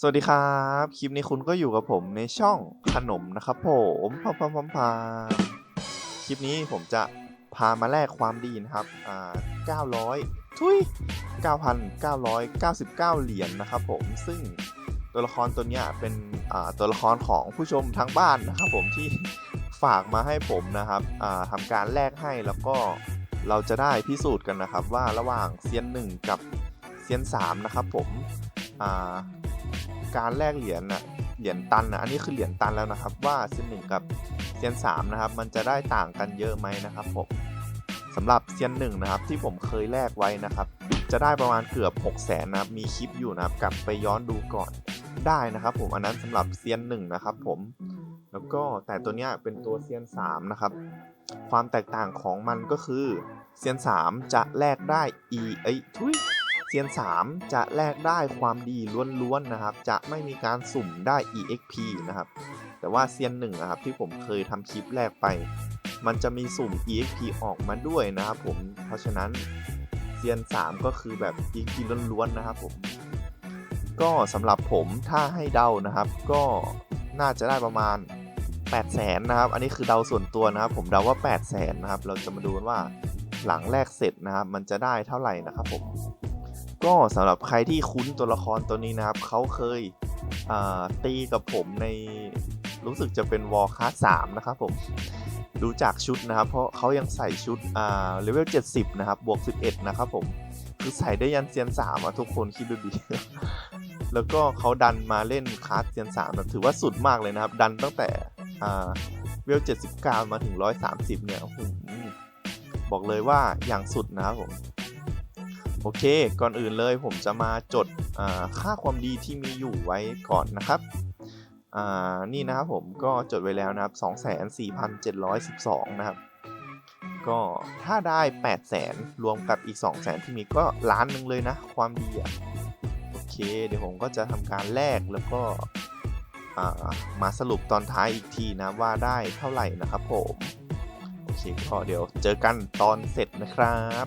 สวัสดีครับ คลิปนี้คุณก็อยู่กับผมในช่องขนมนะครับผมพามพามพามพามคลิปนี้ผมจะพามาแลกความดีนะครับ อ่า 900 ทุย 9,999 เหรียญนะครับผม ซึ่งตัวละครตัวเนี้ยเป็น อ่า ตัวละครของผู้ชมทางบ้านนะครับผมที่ฝากมาให้ผมนะครับ อ่าทำการแลกให้แล้วก็เราจะได้พิสูจน์กันนะครับว่าระหว่างเซียนหนึ่งกับเซียนสามนะครับผม อ่า การแลกเหรียญนะเหรียญตันนะอันนี้คือเหรียญตันแล้วนะครับ ว่าเซียนหนึ่งกับเซียนสามนะครับ มันจะได้ต่างกันเยอะไหมนะครับผมสำหรับเซียนหนึ่งนะครับ ที่ผมเคยแลกไว้นะครับ จะได้ประมาณเกือบ6 0แสนนะครับ มีคลิปอยู่นะครับ กลับไปย้อนดูก่อนได้นะครับ ผมอันนั้นสำหรับเซียนหนึ่งนะครับ ผมแล้วก็แต่ตัวเนี้ยเป็นตัวเซียนสามนะครับ ความแตกต่างของมันก็คือเซียน3จะแลกได้ e เอ้ยทุย เซียน 3 จะแลกได้ความดีล้วนๆนะครับ จะไม่มีการสุ่มได้ exp นะครับ แต่ว่าเซียน1นะครับที่ผมเคยทำคลิปแรกไป มันจะมีสุ่ม exp ออกมาด้วยนะครับผม เพราะฉะนั้นเซียน 3 ก็คือแบบ exp ล้วนๆนะครับผม ก็สำหรับผมถ้าให้เดานะครับ ก็น่าจะได้ประมาณ8 0 0แสนนะครับ อันนี้คือเดาส่วนตัวนะครับ ผมเดาว่า 8 0 0แสนนะครับ เราจะมาดูกันว่าหลังแรกเสร็จนะครับ มันจะได้เท่าไหร่นะครับผม ก็สำหรับใครที่คุ้นตัวละครตัวนี้นะครับ เขาเคยตีกับผมในรู้สึกจะเป็นวอลคัสสามนะครับผมดูจากชุดนะครับ เพราะเขายังใส่ชุดอ่าเลเวล 70 นะครับ บวก 11 นะครับผม คือใส่ได้ยันเซียนสามอะทุกคนคิดดูดิแล้วก็เขาดันมาเล่นคลาสเซียนสามแบบถือว่าสุดมากเลยนะครับ ดันตั้งแต่อ่าเวล 79 มาถึง 130 เนี่ยโอ้โหบอกเลยว่าอย่างสุดนะครับผม โอเค ก่อนอื่นเลยผมจะมาจดค่าความดีที่มีอยู่ไว้ก่อนนะครับนี่นะครับผมก็จดไว้แล้วนะครับ 24,712 นะครับ ก็ถ้าได้ 800,000 รวมกับอีก 200,000 ที่มีก็ล้านหนึ่งเลยนะ ความดีอะโอเค เดี๋ยวผมก็จะทำการแลกแล้วก็มาสรุปตอนท้ายอีกทีนะว่าได้เท่าไหร่นะครับผม โอเคก็เดี๋ยวเจอกันตอนเสร็จนะครับ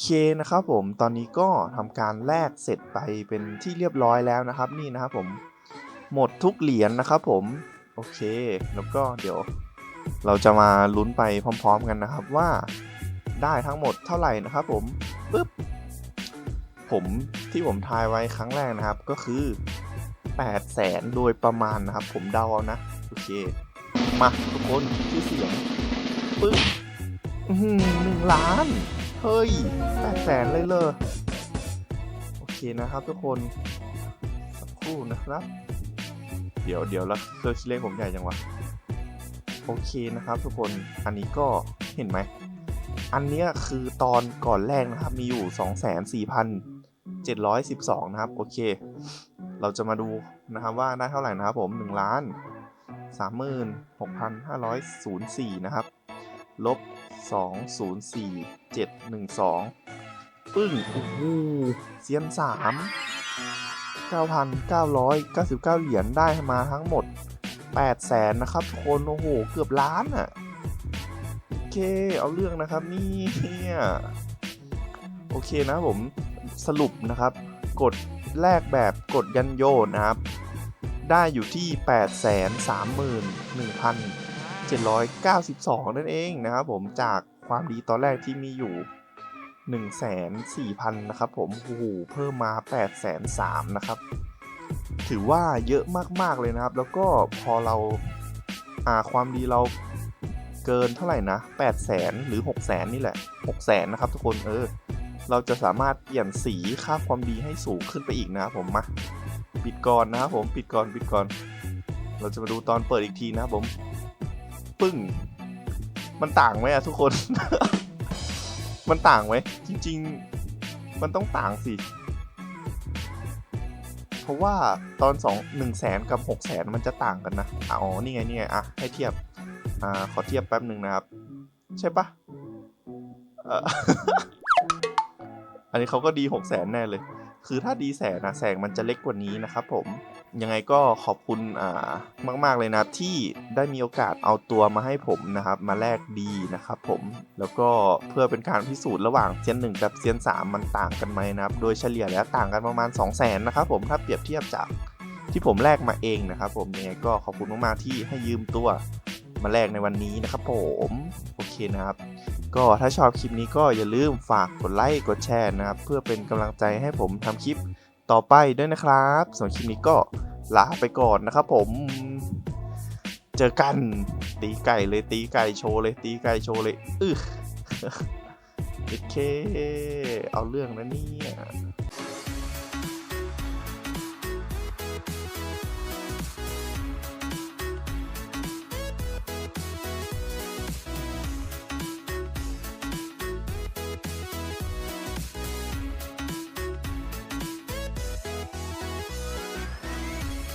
เคนะครับผมตอนนี้ก็ทำการแลกเสร็จไปเป็นที่เรียบร้อยแล้วนะครับ นี่นะครับผมหมดทุกเหรียญนะครับผมโอเค แล้วก็เดี๋ยว เราจะมาลุ้นไปพร้อม ๆ กันนะครับว่าได้ทั้งหมดเท่าไหร่นะครับผมปึ๊บผมที่ผมทายไว้ครั้งแรกนะครับก็คือ8แสนโดยประมาณนะครับ ผมเดาเอานะโอเคมาทุกคนชื่อเสียงปึ้งอื้อหือหนึ่งล้าน เฮ้ยแปดแสนเลยเลยโอเคนะครับทุกคนสักครู่นะครับ เดี๋ยวเดี๋ยวแล้วเครื่องคิดเลขผมใหญ่จังวะโอเคนะครับ ทุกคนอันนี้ก็เห็นไหม อันเนี้ยคือตอนก่อนแรกนะครับ มีอยู่ 24,712 นะครับ โอเค เราจะมาดูนะครับว่าได้เท่าไหร่นะครับผม1ล้าน36,504 นะครับ ลบ 204712 ปึ้งโอ้โหเซียน3 9,999 เหรียญได้มาทั้งหมด 8 แสนนะครับทุกคนโอ้โห เกือบล้านอะ่ะ โอเค เอาเรื่องนะครับนี่เนี่ยโอเคนะครับผมสรุปนะครับ กดแรกแบบกดยันโยนนะครับ ได้อยู่ที่ 792 นั่นเองนะครับผมจากความดีตอนแรกที่มีอยู่1,400,000 นะครับผมโอ้โหเพิ่มมา8,300,000 นะครับ ถือว่าเยอะมาก ๆ เลยนะครับ แล้วก็พอเราอ่าความดีเราเกินเท่าไหร่นะ8แสนหรือ6แสนนี่แหละ6แสนนะครับทุกคนเออ เราจะสามารถเปลี่ยนสีค่าความดีให้สูงขึ้นไปอีกนะครับผมมาปิดก่อนนะครับผมปิดก่อนปิดก่อน เราจะมาดูตอนเปิดอีกทีนะครับผม ปึ้ง มันต่างไหมอะทุกคน มันต่างไหมจริง ๆ มันต้องต่างสิ เพราะว่าตอน2 1แสนกับ6แสนมันจะต่างกันนะอะอ๋อนี่ไงนี่ไงอะให้เทียบอ่าขอเทียบแป๊บหนึ่งนะครับ ใช่ปะอันนี้เขาก็ดี6แสนแน่เลย คือถ้าดีแสนนะแสงมันจะเล็กกว่านี้นะครับผมยังไงก็ขอบคุณอ่ามาก ๆ เลยนะครับที่ได้มีโอกาสเอาตัวมาให้ผมนะครับ มาแลกดีนะครับผมแล้วก็เพื่อเป็นการพิสูจน์ระหว่างเซียนหนึ่งกับเซียนสามมันต่างกันไหมนะครับ โดยเฉลี่ยแล้วต่างกันประมาณ 2 0 0แสนนะครับผมถ้าเปรียบเทียบจากที่ผมแลกมาเองนะครับผมยังไงก็ขอบคุณมากๆที่ให้ยืมตัวมาแลกในวันนี้นะครับผมโอเคนะครับ ก็ถ้าชอบคลิปนี้ก็อย่าลืมฝากกดไลค์กดแชร์นะครับ เพื่อเป็นกำลังใจให้ผมทำคลิปต่อไปด้วยนะครับส่วนคลิปนี้ก็ลาไปก่อนนะครับผม เจอกันตีไก่เลยตีไก่โชว์เลยตีไก่โชว์เลยอึโอเค เอาเรื่องนะเนี่ย